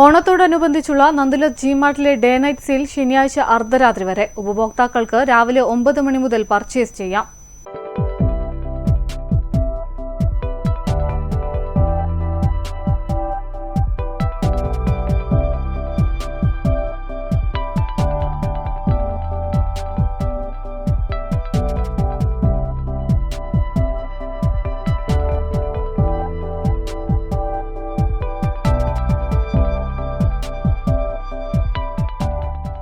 ഓണത്തോടനുബന്ധിച്ചുള്ള നന്ദിലത്ത് ജിമാർട്ടിലെ day night sale ശനിയാഴ്ച അർദ്ധരാത്രി വരെ ഉപഭോക്താക്കൾക്ക് രാവിലെ ഒമ്പത് മണി മുതൽ പർച്ചേസ് ചെയ്യാം.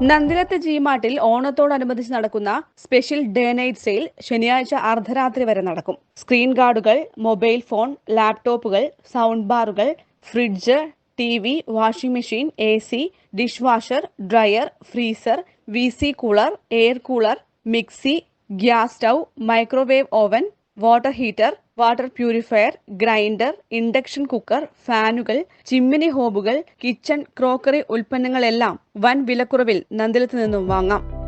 നന്ദിലത്ത് ജിമാർട്ടിൽ ഓണത്തോടനുബന്ധിച്ച് നടക്കുന്ന സ്പെഷ്യൽ ഡേ നൈറ്റ് സെയിൽ ശനിയാഴ്ച അർദ്ധരാത്രി വരെ നടക്കും. സ്ക്രീൻ ഗാർഡുകൾ മൊബൈൽ ഫോൺ ലാപ്ടോപ്പുകൾ സൗണ്ട് ബാറുകൾ fridge T V washing machine A C dishwasher dryer freezer V C cooler air cooler mixie gas stove microwave oven water heater water purifier grinder induction cooker ഫാനുകൾ chimney ഹോബുകൾ kitchen crockery ഉൽപ്പന്നങ്ങളെല്ലാം വൻ വിലക്കുറവിൽ നന്ദിലത്ത് നിന്നും വാങ്ങാം.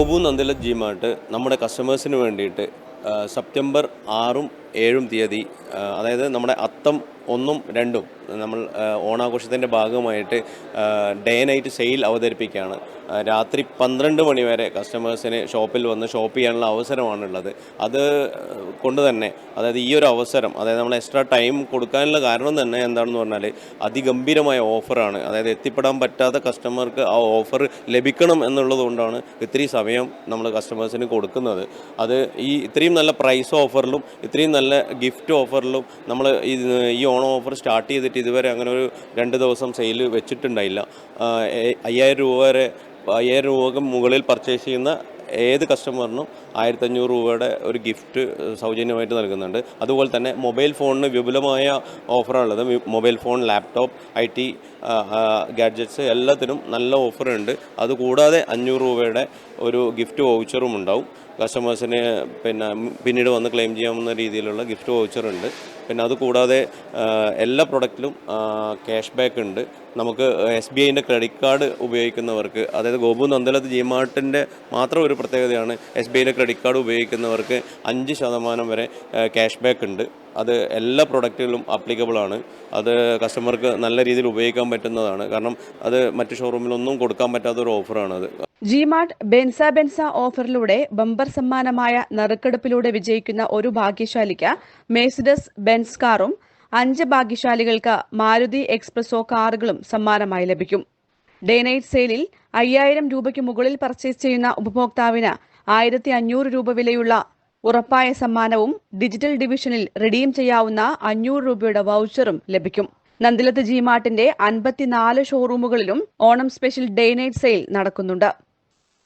ഗോപു നന്ദിലത് ജിമാർട്ട് നമ്മുടെ കസ്റ്റമേഴ്സിന് വേണ്ടിയിട്ട് സെപ്റ്റംബർ ആറും ഏഴും തീയതി അതായത് നമ്മുടെ അത്തം ഒന്നും രണ്ടും നമ്മൾ ഓണാഘോഷത്തിന്റെ ഭാഗമായിട്ട് ഡേ നൈറ്റ് സെയിൽ അവതരിപ്പിക്കുകയാണ്. രാത്രി പന്ത്രണ്ട് മണി വരെ കസ്റ്റമേഴ്സിന് ഷോപ്പിൽ വന്ന് ഷോപ്പ് ചെയ്യാനുള്ള അവസരമാണുള്ളത്. അത് കൊണ്ട് തന്നെ അതായത് ഈ ഒരു അവസരം അതായത് നമ്മൾ എക്സ്ട്രാ ടൈം കൊടുക്കാനുള്ള കാരണം തന്നെ എന്താണെന്ന് പറഞ്ഞാൽ അതിഗംഭീരമായ ഓഫറാണ് അതായത് എത്തിപ്പെടാൻ പറ്റാത്ത കസ്റ്റമർക്ക് ആ ഓഫർ ലഭിക്കണം എന്നുള്ളത് കൊണ്ടാണ് ഇത്രയും സമയം നമ്മൾ കസ്റ്റമേഴ്സിന് കൊടുക്കുന്നത്. അത് ഈ ഇത്രയും നല്ല പ്രൈസ് ഓഫറിലും ഇത്രയും നല്ല ഗിഫ്റ്റ് ഓഫറിലും നമ്മൾ ഈ ഓണം ഓഫർ സ്റ്റാർട്ട് ചെയ്തിട്ട് ഇതുവരെ അങ്ങനെ ഒരു രണ്ട് ദിവസം സെയിൽ വെച്ചിട്ടുണ്ടായില്ല. അയ്യായിരം രൂപ വരെ അയ്യായിരം രൂപക്ക് മുകളിൽ പർച്ചേസ് ചെയ്യുന്ന ഏത് കസ്റ്റമറിനും ആയിരത്തഞ്ഞൂറ് രൂപയുടെ ഒരു ഗിഫ്റ്റ് സൗജന്യമായിട്ട് നൽകുന്നുണ്ട്. അതുപോലെ തന്നെ മൊബൈൽ ഫോണിന് വിപുലമായ ഓഫറാണുള്ളത് mobile phone laptop I T gadgets എല്ലാത്തിനും നല്ല ഓഫറുണ്ട് അതുകൂടാതെ അഞ്ഞൂറ് രൂപയുടെ ഒരു ഗിഫ്റ്റ് വൗച്ചറും ഉണ്ടാവും. കസ്റ്റമേഴ്സിന് പിന്നെ പിന്നീട് വന്ന് ക്ലെയിം ചെയ്യാവുന്ന രീതിയിലുള്ള ഗിഫ്റ്റ് വൗച്ചർ ഉണ്ട് പിന്നെ അതുകൂടാതെ കൂടാതെ എല്ലാ പ്രൊഡക്റ്റിലും ക്യാഷ് ബാക്ക് ഉണ്ട്. നമുക്ക് എസ് ബി ഐന്റെ ക്രെഡിറ്റ് കാർഡ് ഉപയോഗിക്കുന്നവർക്ക് അതായത് ഗോപു നന്ദലത്ത് ജിമാർട്ടിന്റെ മാത്രം ഒരു പ്രത്യേകതയാണ് എസ് ബി ഐന്റെ ക്രെഡിറ്റ് കാർഡ് ഉപയോഗിക്കുന്നവർക്ക് അഞ്ച് ശതമാനം വരെ ക്യാഷ് ബാക്ക് ഉണ്ട്. അത് എല്ലാ പ്രൊഡക്റ്റുകളും അപ്ലിക്കബിൾ ആണ്. അത് കസ്റ്റമർക്ക് നല്ല രീതിയിൽ ഉപയോഗിക്കാൻ പറ്റുന്നതാണ്. കാരണം അത് മറ്റ് ഷോറൂമിലൊന്നും കൊടുക്കാൻ പറ്റാത്ത ഒരു ഓഫറാണത് ജിമാർട്ട് ബെൻസ ബെൻസ ഓഫറിലൂടെ ബമ്പർ സമ്മാനമായ നറുക്കെടുപ്പിലൂടെ വിജയിക്കുന്ന ഒരു ഭാഗ്യശാലിക്ക് മേസിഡസ് ബെൻസ് കാറും അഞ്ച് ഭാഗ്യശാലികൾക്ക് മാരുതി എക്സ്പ്രസോ കാറുകളും സമ്മാനമായി ലഭിക്കും. ഡേ നൈറ്റ് സെയിലിൽ അയ്യായിരം രൂപയ്ക്ക് മുകളിൽ പർച്ചേസ് ചെയ്യുന്ന ഉപഭോക്താവിന് ആയിരത്തി അഞ്ഞൂറ് രൂപ വിലയുള്ള ഉറപ്പായ സമ്മാനവും ഡിജിറ്റൽ ഡിവിഷനിൽ റിഡീം ചെയ്യാവുന്ന അഞ്ഞൂറ് രൂപയുടെ വൗച്ചറും ലഭിക്കും. നന്ദിലത്ത് ജിമാർട്ടിന്റെ അൻപത്തിനാല് ഷോറൂമുകളിലും Onam special day night sale നടക്കുന്നുണ്ട്.